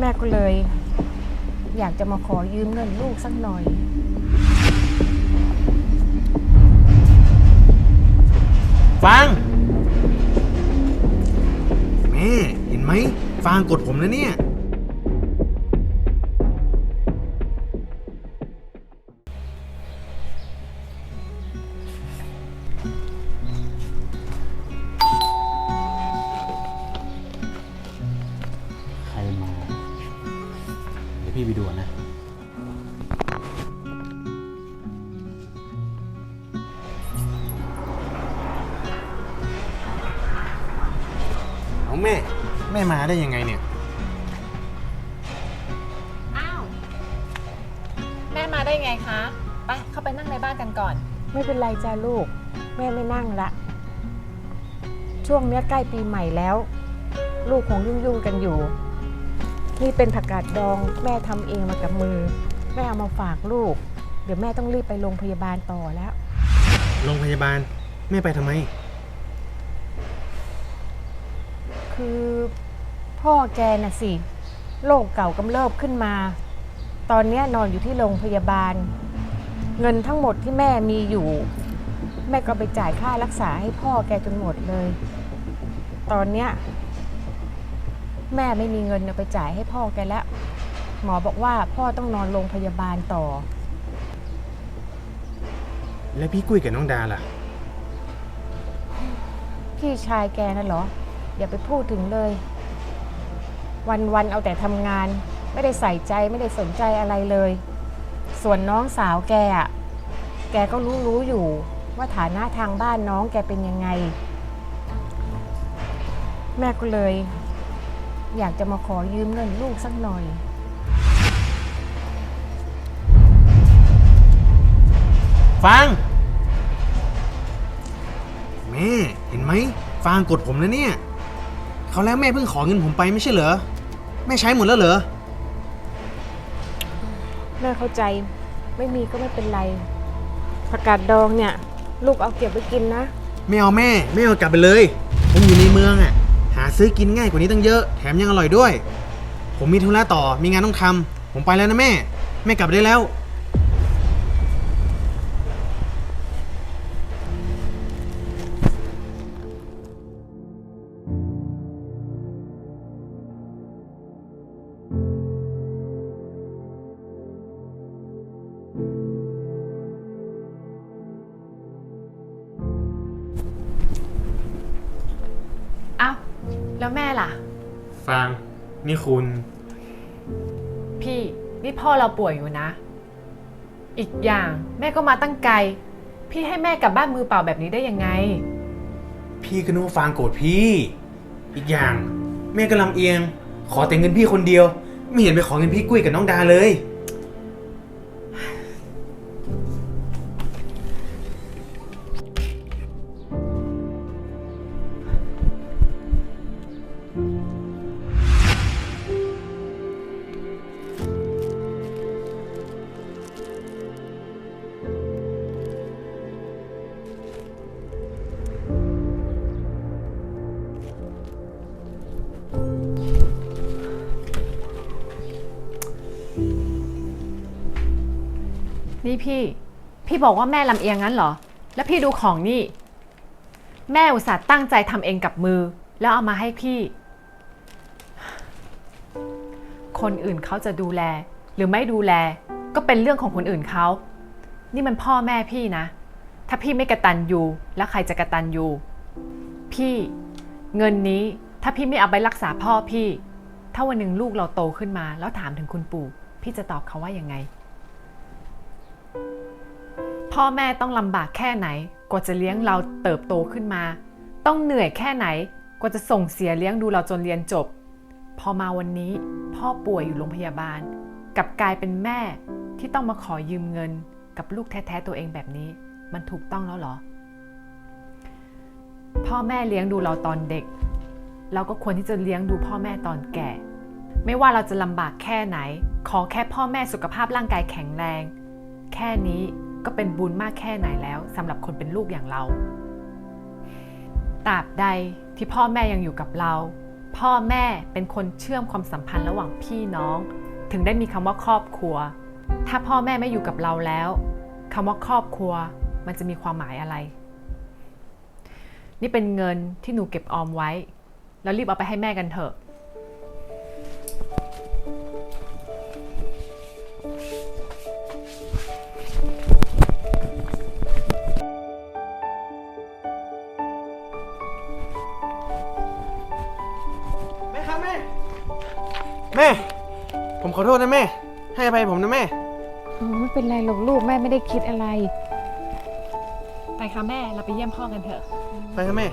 แม่ก็เลย อยากจะมาขอยืมเงินลูกสักหน่อยฟังแม่เห็นไหมฟางกดผมแล้วเนี่ย ไปดูก่อนนะ เอาแม่ แม่มาได้ยังไงเนี่ย อ้าว แม่มาได้ไงคะ ไป เข้าไปนั่งในบ้านกันก่อน ไม่เป็นไรจ้าลูก แม่ไม่นั่งละ ช่วงเนี้ยใกล้ปีใหม่แล้ว ลูกคงยุ่งๆกันอยู่ นี่เป็นผักกาดดองแม่ทำเองมากับมือ แม่เอามาฝากลูก เดี๋ยวแม่ต้องรีบไปโรงพยาบาลต่อแล้ว โรงพยาบาลแม่ไปทำไม คือพ่อแกน่ะสิโรคเก่ากำเริบขึ้นมา ตอนเนี้ยนอนอยู่ที่โรงพยาบาล เงินทั้งหมดที่แม่มีอยู่ แม่ก็ไปจ่ายค่ารักษาให้พ่อแกจนหมดเลย ตอนเนี้ย แม่ไม่มีเงินเอาไปจ่ายให้พ่อแกแล้ว หมอบอกว่าพ่อต้องนอนโรงพยาบาลต่อ แล้วพี่กุ้ยกับน้องดาล่ะ พี่ชายแกน่ะเหรอ อย่าไปพูดถึงเลย วันๆเอาแต่ทำงาน ไม่ได้ใส่ใจไม่ได้สนใจอะไรเลย ส่วนน้องสาวแกอะแกก็รู้รู้อยู่ว่าฐานะทางบ้านน้องแกเป็นยังไง แม่ก็เลย อยากจะมาขอยืมเงินลูกสักหน่อย ฟัง แม่เห็นไหมฟางกดผมแล้วเนี่ยเขาวแล้วแม่เพิ่งขอเงินผมไปไม่ใช่เหรอแม่ใช้หมดแล้วเหรอแม่เข้าใจไม่มีก็ไม่เป็นไรผักกาดดองเนี่ย ลูกเอาเก็บไว้กินนะ ไม่เอาแม่ ไม่เอากลับไปเลย ผมอยู่ในเมืองอะหา ซื้อกินง่ายกว่านี้ตั้งเยอะ แถมยังอร่อยด้วย ผมมีธุระต่อ มีงานต้องทำ ผมไปแล้วนะแม่ แม่กลับได้แล้ว อ้าว แล้วแม่ล่ะ ฟาง นี่คุณ พี่นี่พ่อเราป่วยอยู่นะ อีกอย่างแม่ก็มาตั้งไกล พี่ให้แม่กลับบ้านมือเปล่าแบบนี้ได้ยังไง พี่ก็นึกว่าฟางโกรธพี่ อีกอย่าง แม่ก็ลำเอียง ขอแต่เงินพี่คนเดียว ไม่เห็นไปขอเงินพี่กุ้ยกับน้องดาเลย นี่พี่ พี่บอกว่าแม่ลำเอียงงั้นเหรอ แล้วพี่ดูของนี่ แม่อุตส่าห์ตั้งใจทำเองกับมือ แล้วเอามาให้พี่ คนอื่นเขาจะดูแล หรือไม่ดูแล ก็เป็นเรื่องของคนอื่นเขา นี่มันพ่อแม่พี่นะ ถ้าพี่ไม่กระตันยูแล้วใครจะกระตันยูพี่ เงินนี้ถ้าพี่ไม่เอาไปรักษาพ่อพี่ ถ้าวันหนึ่งลูกเราโตขึ้นมา แล้วถามถึงคุณปู่ พี่จะตอบเขาว่ายังไง พ่อแม่ต้องลำบากแค่ไหน กว่าจะเลี้ยงเราเติบโตขึ้นมา ต้องเหนื่อยแค่ไหน กว่าจะส่งเสียเลี้ยงดูเราจนเรียนจบ พอมาวันนี้พ่อป่วยอยู่โรงพยาบาล กับกลายเป็นแม่ที่ต้องมาขอยืมเงิน กับลูกแท้ๆตัวเองแบบนี้ มันถูกต้องแล้วเหรอ พ่อแม่เลี้ยงดูเราตอนเด็ก เราก็ควรที่จะเลี้ยงดูพ่อแม่ตอนแก่ ไม่ว่าเราจะลำบากแค่ไหน ขอแค่พ่อแม่สุขภาพร่างกายแข็งแรง แค่นี้ ก็เป็นบุญมากแค่ไหนแล้วสำหรับคนเป็นลูกอย่างเราตราบใดที่พ่อแม่ยังอยู่กับเรา พ่อแม่เป็นคนเชื่อมความสัมพันธ์ระหว่างพี่น้อง ถึงได้มีคำว่าครอบครัว ถ้าพ่อแม่ไม่อยู่กับเราแล้วคำว่าครอบครัว มันจะมีความหมายอะไร นี่เป็นเงินที่หนูเก็บออมไว้ แล้วรีบเอาไปให้แม่กันเถอะ แม่ ผมขอโทษนะแม่ ให้อภัยผมนะแม่ โอ้ไม่เป็นไรหรอกลูกแม่ไม่ได้คิดอะไร ไปค่ะแม่เราไปเยี่ยมพ่อกันเถอะ ไปครับแม่ไ